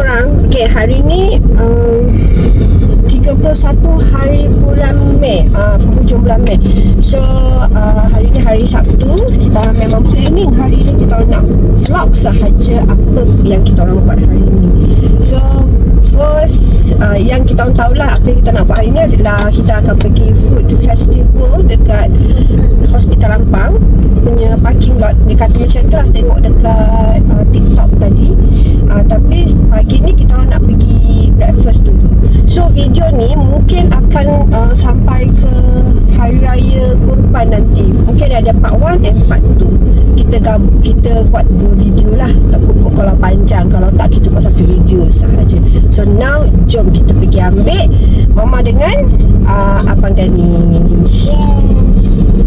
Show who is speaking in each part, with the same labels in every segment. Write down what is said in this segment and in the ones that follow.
Speaker 1: korang Okay hari ni um, 31 hari bulan Mei. Uh, Penghujung bulan Mei. So uh, hari ni hari Sabtu. Kita memang planning hari ni kita nak vlog sahaja Apa yang kita orang buat hari ni. So first uh, yang kita tahulah Apa yang kita nak buat hari ni adalah Kita akan pergi food festival dekat Hospital Lampang punya parking lot Dia kata macam tu lah tengok dekat uh, TikTok tadi. Uh, Tapi pagi ni kita nak pergi breakfast dulu. So video ni mungkin akan uh, sampai ke Hari Raya Ada part 1 dan part 2 Kita gab kita buat dua video lah. Tak kukuh kalau panjang. Kalau tak kita buat satu video sahaja. So now jom kita pergi ambil. Mama dengan uh, Abang Dani. Wah,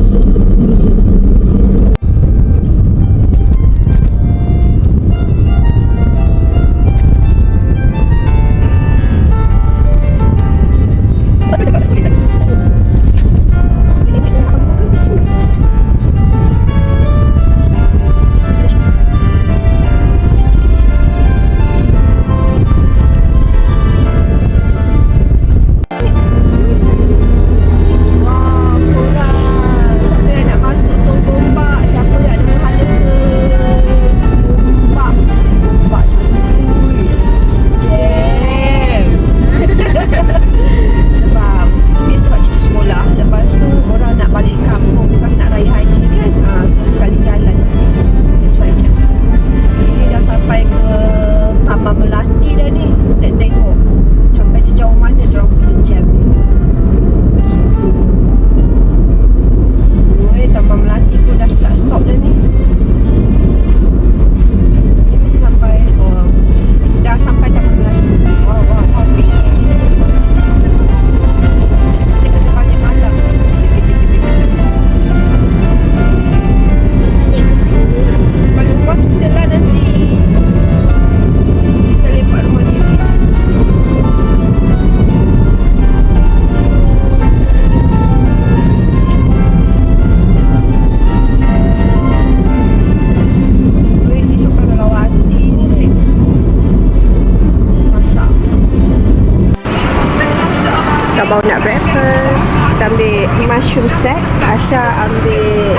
Speaker 1: Kita ambil mushroom set. Asha ambil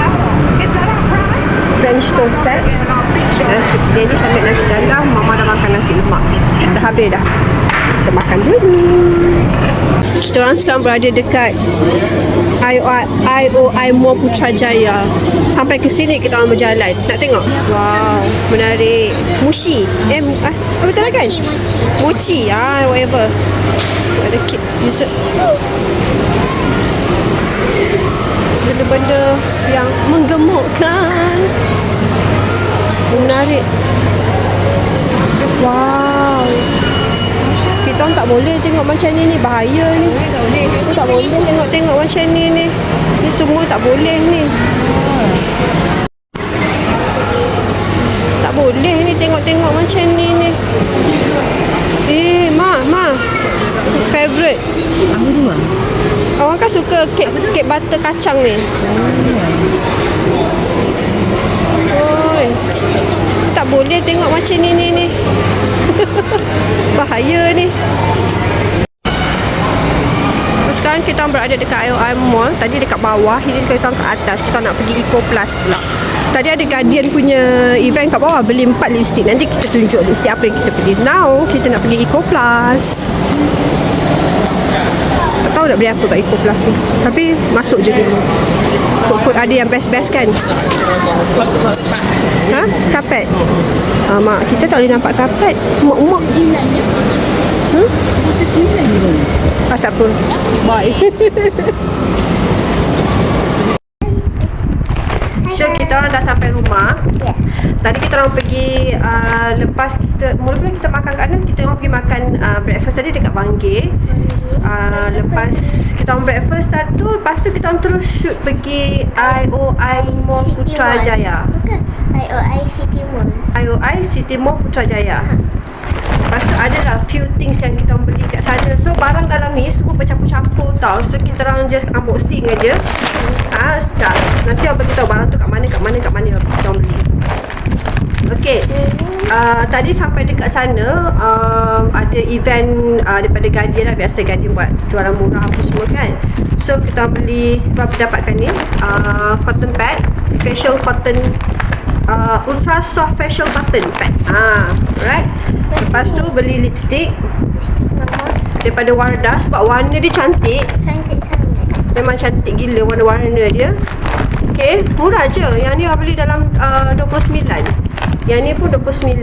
Speaker 1: French toast set. Nasi, dia ni sambil nasi gandang. Mama dah makan nasi lemak. Dah habis dah. Kita makan dulu. Kita orang sekarang berada dekat IOI, IOI Mall Putrajaya. Sampai ke sini kita orang berjalan. Nak tengok? Wow, menarik. Mushi. Eh, ah, apa betul kan?
Speaker 2: Mochi, mochi.
Speaker 1: Mochi. Ah, whatever. Ada kit dessert. Benda-benda yang menggemukkan. Menarik. Wow. Kita orang tak boleh tengok macam ni ni bahaya ni. Kita tak boleh tengok-tengok macam ni ni. Ni semua tak boleh ni. Tak boleh ni tengok-tengok macam ni ni. Eh, ma, ma. Favorite.
Speaker 3: Apa tu bang?
Speaker 1: Orang kan suka kek kek butter kacang ni. Oi. Tak boleh tengok macam ni ni ni. Bahaya ni. Sekarang kita berada dekat IOI Mall. Tadi dekat bawah, ini sekarang kita ke atas. Kita nak pergi Eco Plus pula. Tadi ada Guardian punya event kat bawah beli 4 lipstick. Nanti kita tunjuk lipstick apa yang kita beli. Now, kita nak pergi Eco Plus. Tahu nak beli apa kat Eco Plus ni. Tapi masuk je dulu. Kot-kot ada yang best-best kan? Ha? Kapet? Ah, mak, kita tak boleh nampak kapet. Hmm?
Speaker 3: Sembilan je bang.
Speaker 1: Ah, tak apa. Bye. So kita orang dah sampai rumah.
Speaker 2: Ya.
Speaker 1: Tadi kita orang pergi uh, lepas kita mula-mula kita makan kat mana kita orang pergi makan uh, breakfast tadi dekat Bangge. Uh, lepas kita orang breakfast satu lepas tu kita orang terus shoot pergi IOI Mall Putrajaya.
Speaker 2: Bukan. IOI City Mall.
Speaker 1: IOI City Mall Putrajaya. Lepas tu ada lah few things yang kita orang beli kat sana. So barang dalam ni semua bercampur-campur tau. So kita orang just unboxing aja. Ah, start. Nanti bagi tahu barang tu kat mana, kat mana, kat mana kita orang beli. Okay. Uh, tadi sampai dekat sana um, ada event uh, daripada Guardian lah. Biasa Guardian buat jualan murah apa semua kan. So kita beli apa dapatkan ni uh, cotton pad facial cotton uh, ultra soft facial cotton pad. Ah right lepas tu beli lipstick. Daripada Wardah sebab warna dia cantik.
Speaker 2: Cantik sangat.
Speaker 1: Memang cantik gila warna-warna dia. Okay, murah je. Yang ni I beli dalam uh, 29 Yang ni pun 29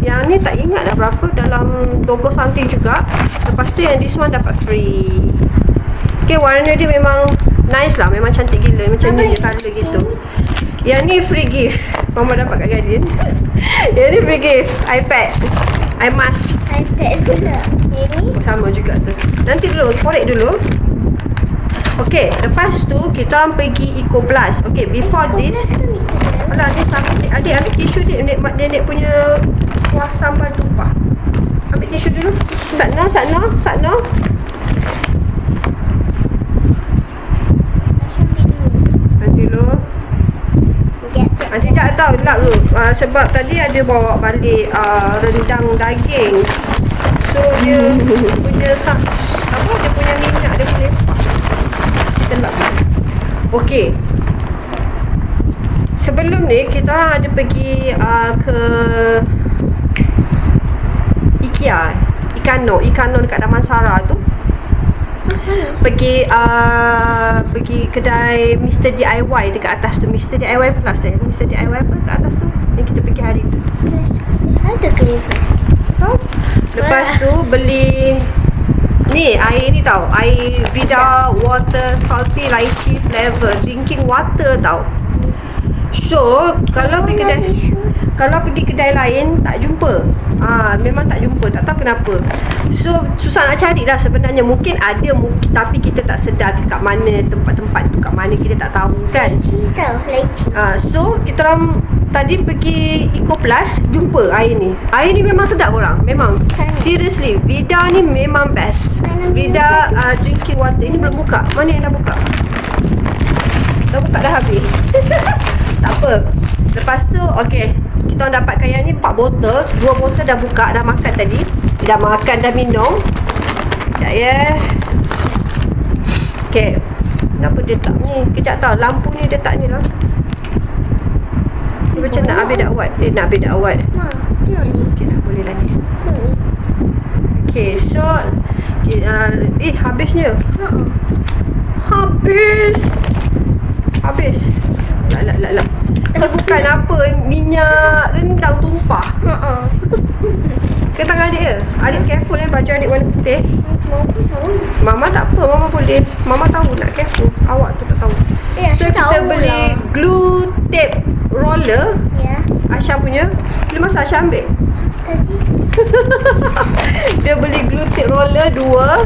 Speaker 1: Yang ni tak ingat dah berapa Dalam 20 something juga. Lepas tu yang this one dapat free. Okay, warna dia memang Nice lah, memang cantik gila Macam ni colour gitu. Yang ni free gift. Mama dapat kat Guardian Yang ni free gift. iPad. iMask.
Speaker 2: iPad pula. Ini.
Speaker 1: sama juga tu. Nanti dulu, korek dulu. Okay, lepas tu kita orang pergi Eco Plus. Okay, before this Alah, ni. Sampai Adik, ambil tisu dia Nek, mak dia nek punya Kuah sambal tumpah Ambil tisu dulu. Satna, Satna, Satna Nanti dulu Nanti tak tahu gelap tu uh, Sebab tadi ada bawa balik uh, Rendang daging. So dia punya sa- Apa dia punya minyak Dia boleh. Gelap Okay Sebelum ni kita ada pergi uh, ke IKEA. Ikano. Ikano dekat Damansara tu. Pergi uh, pergi kedai Mr DIY dekat atas tu. Mr DIY Plus eh. Mr DIY apa kat atas tu? Yang kita pergi hari tu.
Speaker 2: Ada ke lepas?
Speaker 1: tahu? Lepas tu beli ni air ni tau. Air Vida water salty lychee flavor. Drinking water tau so kalau pergi kedai kalau pergi kedai lain tak jumpa ah memang tak jumpa tak tahu kenapa so susah nak cari lah sebenarnya mungkin ada mungkin tapi kita tak sedar kat mana tempat-tempat tu kat mana kita tak tahu kan
Speaker 2: tau, lychee.
Speaker 1: Ah, so kita orang tadi pergi Eco Plus jumpa air ni. Air ni memang sedap orang. Memang. Seriously, Vida ni memang best. Vida uh, drinking water ini belum buka. Mana yang dah buka? Dah buka dah habis. tak apa. Lepas tu okey, kita orang dapatkan yang ni 4 botol. 2 botol dah buka, dah makan tadi. Dah makan, dah minum. Sekejap ya. Okey. Kenapa dia tak ni? Kejap tau, lampu ni dia tak ni lah. Dia macam nak habis dakwat. Dia nak habis dakwat.
Speaker 2: Ma, tengok ni.
Speaker 1: Okey dah boleh.
Speaker 2: Tengok ni.
Speaker 1: Okay, so okay, uh, Eh, habisnya
Speaker 2: Ha.
Speaker 1: Habis bukan apa Minyak rendang tumpah
Speaker 2: Ha.
Speaker 1: Ke tangan adik ke? Adik careful eh Baju adik warna putih
Speaker 2: salah.
Speaker 1: Mama tak apa Mama boleh Mama tahu nak careful Awak tu tak tahu
Speaker 2: Eh,
Speaker 1: So kita
Speaker 2: tahu
Speaker 1: beli
Speaker 2: lah.
Speaker 1: glue tape roller
Speaker 2: Ya.
Speaker 1: Asha punya Bila masa Asha ambil
Speaker 2: Tadi.
Speaker 1: Dia beli glue tape roller dua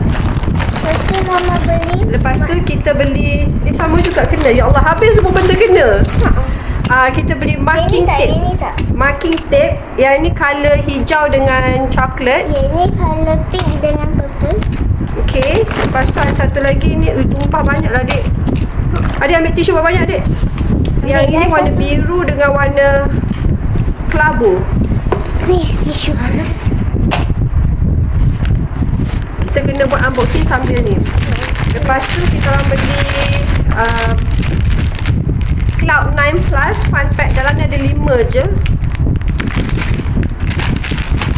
Speaker 2: Lepas tu mama beli.
Speaker 1: Lepas tu kita beli Eh sama juga kena Ya Allah habis semua benda kena. Ah Kita beli
Speaker 2: Ini
Speaker 1: marking
Speaker 2: tak,
Speaker 1: tape
Speaker 2: ini tak.
Speaker 1: Marking tape Yang ni colour hijau dengan coklat
Speaker 2: Ya, ini colour pink dengan purple.
Speaker 1: Okay Lepas tu ada satu lagi ni Ui tumpah banyak lah adik Adik ambil tisu banyak adik Yang ini warna
Speaker 2: satu.
Speaker 1: biru dengan warna Kelabu
Speaker 2: Ni, tisu.
Speaker 1: Kita kena buat unboxing sambil ni Lepas tu kita orang beli uh, Cloud 9 Plus Fun pack Dalamnya ada 5 je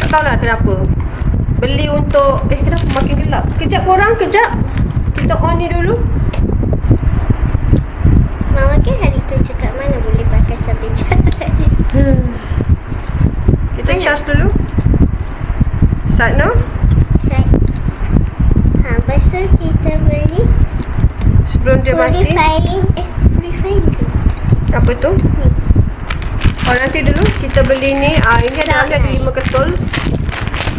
Speaker 1: Tak tahulah kenapa Beli untuk Eh kenapa makin gelap Kejap korang kejap Kita on ni dulu
Speaker 2: Mama kan hari tu cakap mana boleh pakai sambil cari.
Speaker 1: Kita charge dulu Satna
Speaker 2: Set. Ha, lepas tu kita beli
Speaker 1: Sebelum dia mati
Speaker 2: purifying. Eh?
Speaker 1: Apa tu
Speaker 2: Ni.
Speaker 1: Oh nanti dulu Kita beli ni ah, Ini dalamnya ada 5 ketul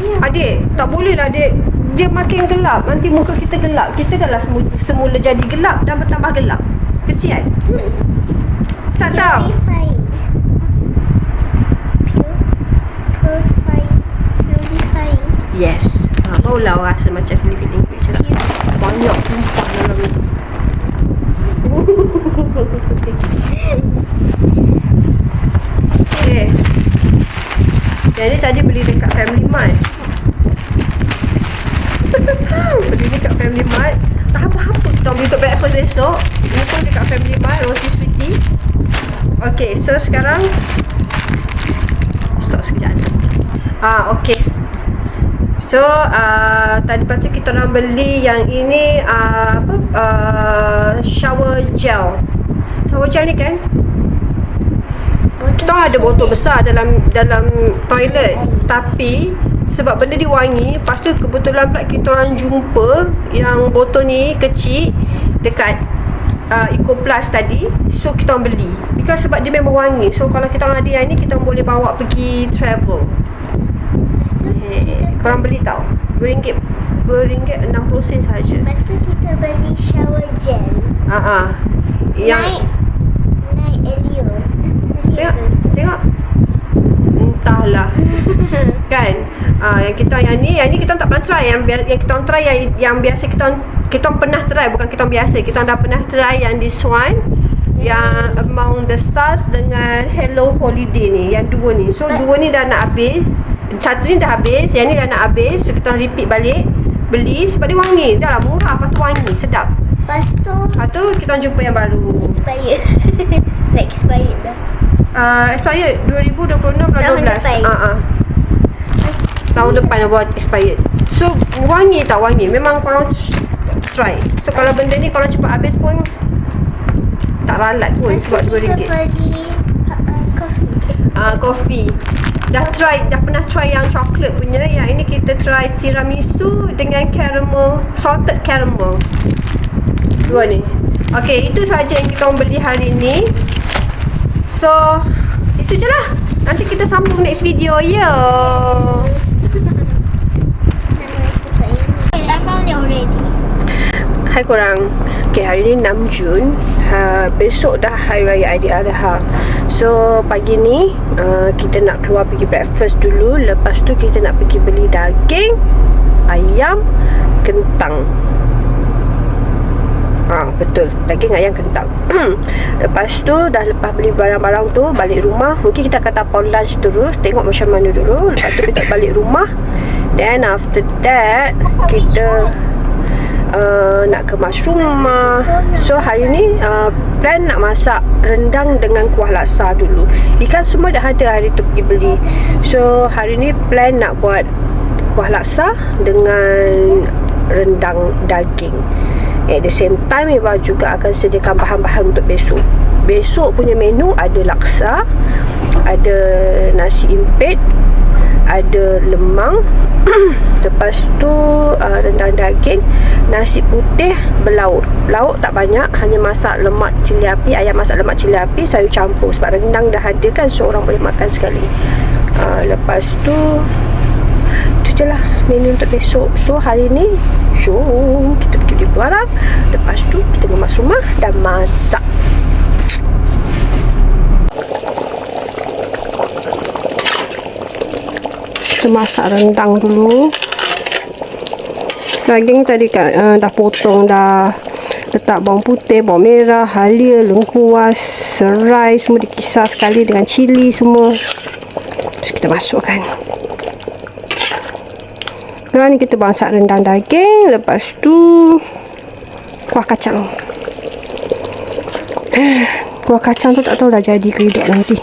Speaker 1: Adik, tak boleh lah adik. Dia makin gelap. Nanti muka kita gelap. Kita dah lah semula, semula jadi gelap dan bertambah gelap. Kesian. Sat tahu.
Speaker 2: Purifying. Pure. Purifying. Purifying.
Speaker 1: Yes. Ha, barulah orang rasa macam feeling-feeling English lah. Banyak tumpah dalam ni. Okay. Yang ni tadi beli dekat Family Mart. beli dekat Family Mart. Tak apa-apa kita beli untuk breakfast. Ini pun dekat Family Mart, roti sweetie. Okay, so sekarang stop sekejap. Ah, okay. So, uh, tadi tu kita orang beli yang ini uh, apa uh, shower gel. Shower gel ni kan? Kita ada botol besar dalam dalam toilet. Tapi sebab benda ni wangi lepas tu kebetulan pula kita orang jumpa yang botol ni kecil dekat uh, Eco Plus tadi. So kita orang beli. Because sebab dia memang wangi. So kalau kita orang ada yang ni kita orang boleh bawa pergi travel. Hey, korang beli tau. RM2 RM2.60 sen sahaja.
Speaker 2: Lepas tu kita beli shower gel.
Speaker 1: ah uh yang
Speaker 2: Naik. Naik Elio.
Speaker 1: Tengok Tengok. Entahlah. Kan? Uh, Yang kita yang ni Yang ni kita tak pernah try. Yang, bia- yang kita orang try yang, yang biasa kita orang- Kita orang pernah try. Bukan kita orang biasa. Kita orang dah pernah try Yang this one. Yang Among the Stars Dengan Hello Holiday ni. Yang dua ni. So dua ni dah nak habis. Satu ni dah habis. Yang ni dah nak habis. So kita repeat balik Beli Sebab dia wangi Dah lah murah Lepas tu wangi Sedap
Speaker 2: Lepas tu
Speaker 1: Lepas tu kita jumpa yang baru
Speaker 2: expired. Nak expired dah.
Speaker 1: uh, expired 2026 bulan
Speaker 2: Tahun
Speaker 1: 12.
Speaker 2: depan.
Speaker 1: Ah ah. Tahun depan buat expired. So wangi tak wangi. Memang korang try. So kalau benda ni kalau cepat habis pun tak ralat pun sebab
Speaker 2: Kita
Speaker 1: RM2.
Speaker 2: beli uh, coffee.
Speaker 1: Ah coffee. Dah try, dah pernah try yang coklat punya. Yang ini kita try tiramisu dengan caramel, salted caramel. Dua ni. Okay, itu saja yang kita beli hari ni. So, itu je lah. Nanti kita sambung next video. Ya.
Speaker 2: I found it already.
Speaker 1: Hai korang. Okay, hari ni 6 Jun. Ha, besok dah Hari Raya Aidiladha. So, pagi ni uh, kita nak keluar pergi breakfast dulu. Lepas tu kita nak pergi beli daging, ayam, kentang. Ha, betul. Daging ayam kentang. lepas tu dah lepas beli barang-barang tu balik rumah, mungkin kita akan tapau lunch terus, tengok macam mana dulu. Lepas tu kita balik rumah. Then after that kita uh, nak kemas rumah. So hari ni uh, plan nak masak rendang dengan kuah laksa dulu. Ikan semua dah ada hari tu pergi beli. So hari ni plan nak buat kuah laksa dengan rendang daging. At the same time Eva juga akan sediakan bahan-bahan untuk besok. Besok punya menu ada laksa, ada nasi impit, ada lemang lepas tu uh, rendang daging nasi putih berlauk lauk tak banyak hanya masak lemak cili api ayam masak lemak cili api sayur campur. Sebab rendang dah ada kan so orang boleh makan sekali. Uh, lepas tu tu je lah menu untuk besok. So hari ni jom kita pergi beli barang. Lepas tu kita kemas rumah dan masak kita masak rendang dulu. Daging tadi uh, dah potong dah letak bawang putih, bawang merah, halia, lengkuas, serai semua dikisar sekali dengan cili semua. Terus kita masukkan. Sekarang ni kita masak rendang daging lepas tu kuah kacang. Kuah kacang tu tak tahu dah jadi ke hidup nanti.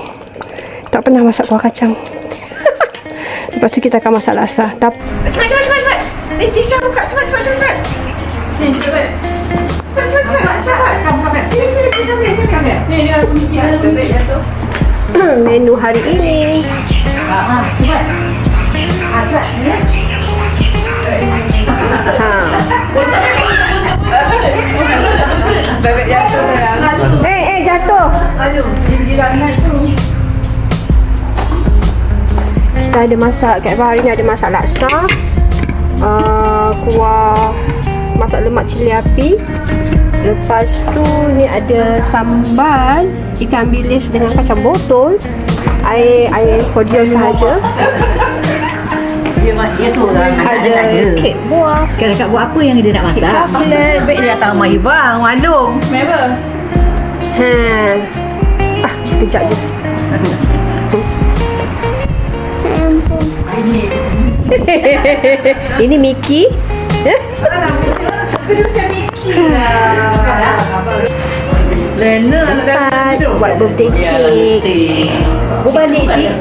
Speaker 1: Tak pernah masak kuah kacang Lepas tu kita akan masak laksa. Tap.
Speaker 4: Cepat, cepat, cepat, cepat. Ni Tisha buka. Cepat, cepat, cepat, cepat. Ni, cepat. Cepat, cepat, cepat. Cepat. Kamu, kamu. Sini, sini, sini. Kamu, sini, kamu. Ni, dia kunci. Jatuh, baik, jatuh.
Speaker 1: Menu hari ini.
Speaker 4: Ah, ah, cepat. Ah, cepat. Ni.
Speaker 1: Ha.
Speaker 4: Jatuh, sayang.
Speaker 1: Eh, eh jatuh.
Speaker 4: Aduh, jiran tu.
Speaker 1: Kita ada masak kat Eva hari ni ada masak laksa. Uh, kuah masak lemak cili api. Lepas tu ni ada sambal ikan bilis dengan kacang botol. Air air cordial sahaja.
Speaker 3: Dia tak
Speaker 1: Ada kek buah.
Speaker 3: Kan kakak buat apa yang dia nak masak?
Speaker 1: coklat.
Speaker 3: Baik dia datang rumah Ivan, maklum.
Speaker 1: Ha. Ah, kejap je. Ini Mickey.
Speaker 4: Dia macam Mickey lah. Lena
Speaker 1: buat birthday cake. Oh balik cik.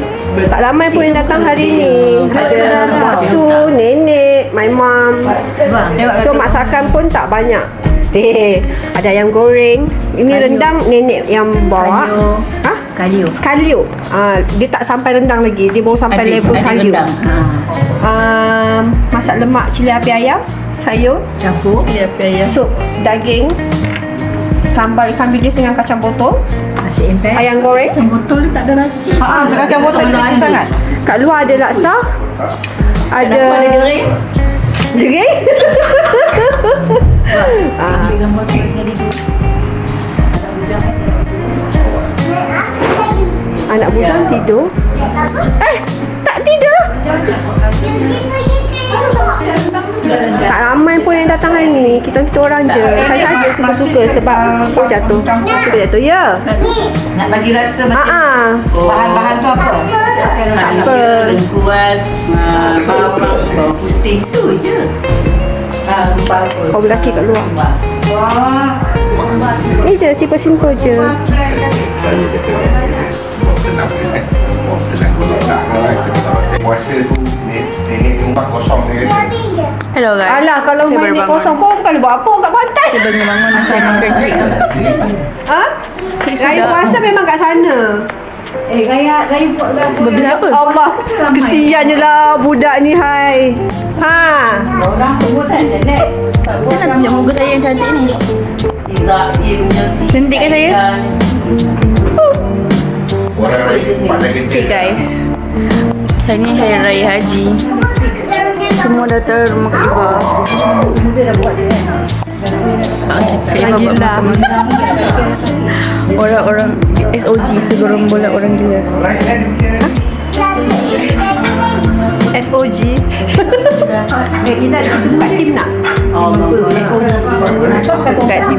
Speaker 1: Tak ramai pun yang datang hari ni. Ada Mak Su, nenek, my mom. So masakan pun tak banyak. Teh, ada ayam goreng. Ini rendang nenek yang bawa. Ha?
Speaker 3: Kalio.
Speaker 1: Kalio. Ah, dia tak sampai rendang lagi. Dia baru sampai level kalio.
Speaker 3: Ha.
Speaker 1: Um, masak lemak cili api ayam, sayur,
Speaker 3: Campur. Ya, ya.
Speaker 1: sup daging, sambal ikan bilis dengan kacang botol,
Speaker 3: Nasi empek.
Speaker 1: ayam goreng.
Speaker 3: Botol ni tak ada rasa.
Speaker 4: Ah, dengan kacang botol kecil-kecil sangat.
Speaker 1: Kat luar ada laksa. Ada
Speaker 3: ada jerit.
Speaker 1: Jerit? ah, anak bujang tidur. Eh, tak tidur. Tak ramai pun yang datang hari ni. Kita kita orang je. Saya saja suka-suka sebab oh jatuh. Suka jatuh. Ya.
Speaker 4: Nak bagi rasa
Speaker 1: Ah
Speaker 4: macam
Speaker 1: ah.
Speaker 4: bahan-bahan tu apa?
Speaker 1: Apa?
Speaker 3: Lengkuas, ah, bawang, bawang putih tu je. Ah.
Speaker 1: Kau lelaki kat luar.
Speaker 4: Wah.
Speaker 1: Ni je simple-simple je.
Speaker 5: Senang senang kalau tak puasa tu nenek nenek rumah kosong dia kata
Speaker 3: Hello guys.
Speaker 1: Alah kalau
Speaker 3: Saya
Speaker 1: main ni
Speaker 3: bangun.
Speaker 1: kosong pun bukan buat apa kat pantai.
Speaker 3: Saya bangun-bangun dan saya makan kek.
Speaker 1: Ha?
Speaker 3: Kek
Speaker 1: Raya
Speaker 3: sedap.
Speaker 1: puasa memang kat sana.
Speaker 4: Eh, raya raya buat lagu.
Speaker 3: Berbeza apa?
Speaker 1: Allah, kesiannya lah budak ni hai. Ha.
Speaker 3: Orang semua tak. Kita nak tunjuk muka saya yang cantik ni. Cantik kan saya? Okay guys. Hari ni hari raya haji. Semua datang rumah Kak Iba. Okay, Kak Iba buat makan Orang-orang SOG segerombolan orang gila.
Speaker 1: SOG. eh kita kita buka tim nak. SOG.
Speaker 3: Kat tim.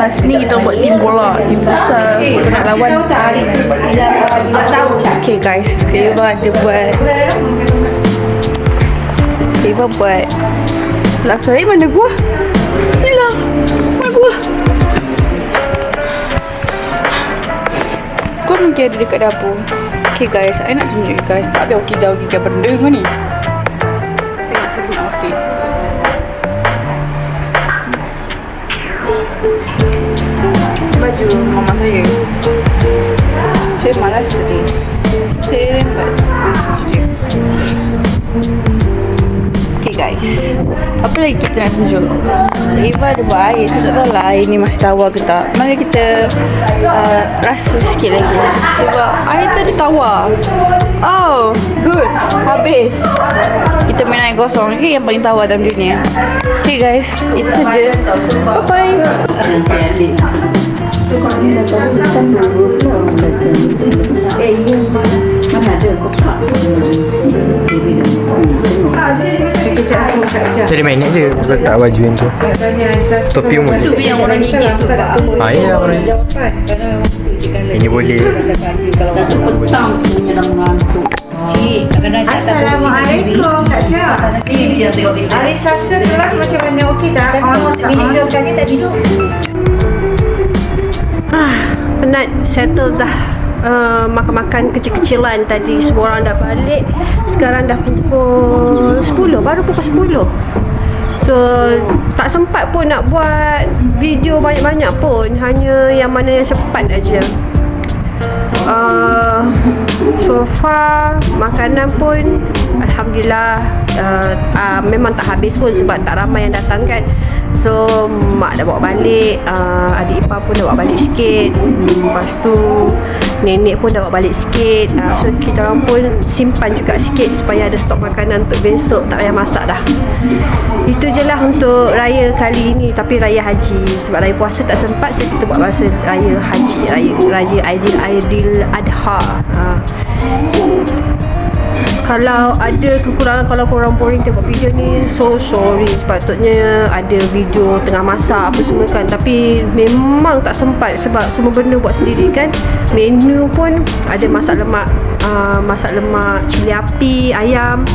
Speaker 3: Pas ni kita buat tim bola, tim futsal. Kita nak lawan. Okay guys, Iba ada buat Iba buat Laksa eh mana gua? Hilang Mana gua? Kau mungkin ada dekat dapur Okay guys, I nak tunjuk you guys. Tak ada okey-okey benda ke ni? Tengok sebut outfit. Baju mama saya. Saya malas tadi. Saya rembat Okay guys. Apa lagi kita nak tunjuk? Eva ada buat air tak tahu lah air ni masih tawar ke tak. Mari kita uh, Rasa sikit lagi. Sebab air tu ada Oh Good. Habis. Kita main air kosong Okay yang paling tawar dalam dunia. Okay guys. Itu saja. Bye bye
Speaker 6: Jadi main je. Letak baju yang tu. Topi pun boleh
Speaker 3: Itu yang orang gigit tu.
Speaker 6: Ha ya orang Ini boleh.
Speaker 3: Petang menyerang ngantuk
Speaker 4: Assalamualaikum Kak
Speaker 3: kita.
Speaker 4: Hari Selasa kelas macam mana? Okey tak? On tak? On sekali tak tidur.
Speaker 1: Penat. Settle dah uh, makan-makan kecil-kecilan tadi. Semua orang dah balik. Sekarang dah pukul 10 baru pukul 10 so tak sempat pun nak buat video banyak-banyak pun. Hanya yang mana yang sempat aja. Uh, so far makanan pun Alhamdulillah uh, uh, memang tak habis pun sebab tak ramai yang datang kan. So mak dah bawa balik uh, adik ipar pun dah bawa balik sikit lepas tu nenek pun dah bawa balik sikit. Uh, so kita orang pun simpan juga sikit supaya ada stok makanan untuk besok tak payah masak dah. Itu je lah untuk raya kali ini tapi raya haji. Sebab raya puasa tak sempat so kita buat masa raya haji raya raya Aidil Aidil Adha. Ha. Kalau ada kekurangan Kalau korang boring tengok video ni So sorry. Sepatutnya ada video Tengah masak apa semua kan. Tapi memang tak sempat Sebab semua benda buat sendiri kan. Menu pun Ada masak lemak uh, Masak lemak Cili api Ayam.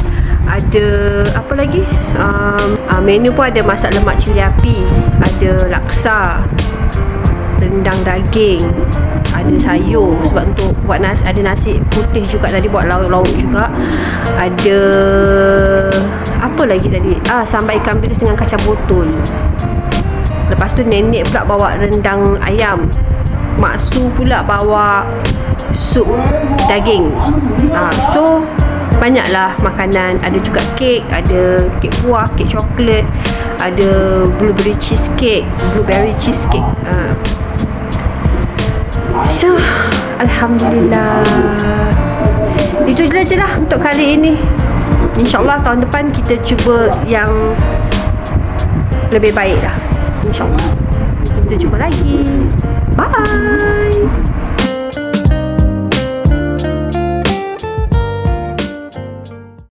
Speaker 1: Ada apa lagi? Um, uh, menu pun ada masak lemak cili api. Ada laksa rendang daging ada sayur. Sebab untuk buat nasi ada nasi putih juga tadi buat lauk-lauk juga. Ada apa lagi tadi? Ah sambal ikan bilis dengan kacang botol. Lepas tu nenek pula bawa rendang ayam. Mak su pula bawa sup daging. Ah so banyaklah makanan. Ada juga kek ada kek buah kek coklat ada blueberry cheesecake blueberry cheesecake. Ah So, Alhamdulillah. Itu je je lah untuk kali ini. InsyaAllah tahun depan kita cuba yang lebih baik lah. InsyaAllah. Kita jumpa lagi. Bye